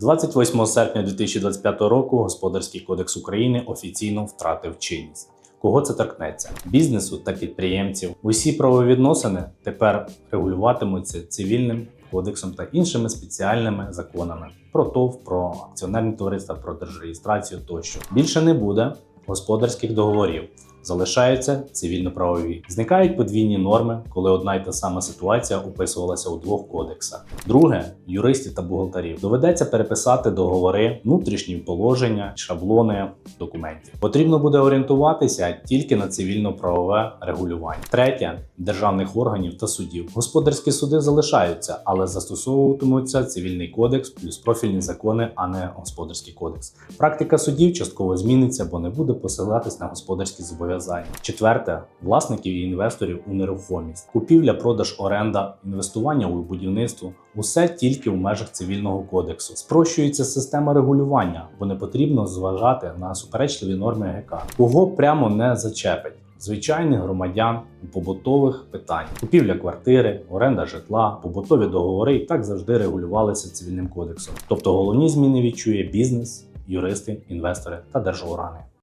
28 серпня 2025 року Господарський кодекс України офіційно втратив чинність. Кого це торкнеться? Бізнесу та підприємців. Усі правовідносини тепер регулюватимуться цивільним кодексом та іншими спеціальними законами про ТОВ, про акціонерні товариства, про держреєстрацію тощо. Більше не буде господарських договорів. Залишаються цивільно-правові. Зникають подвійні норми, коли одна й та сама ситуація описувалася у двох кодексах. Друге юристів та бухгалтерів доведеться переписати договори, внутрішні положення, шаблони документів. Потрібно буде орієнтуватися тільки на цивільно-правове регулювання. Третє державних органів та судів. Господарські суди залишаються, але застосовуватимуться цивільний кодекс плюс профільні закони, а не господарський кодекс. Практика судів частково зміниться, бо не буде посилатись на господарські зобов'язання. Четверте власників і інвесторів у нерухомість, купівля, продаж, оренда, інвестування у будівництво усе тільки в межах цивільного кодексу. Спрощується система регулювання, бо не потрібно зважати на суперечливі норми ГК. Кого прямо не зачепить. Звичайних громадян у побутових питань, купівля квартири, оренда житла, побутові договори і так завжди регулювалися цивільним кодексом. Тобто головні зміни відчує бізнес, юристи, інвестори та держоргани.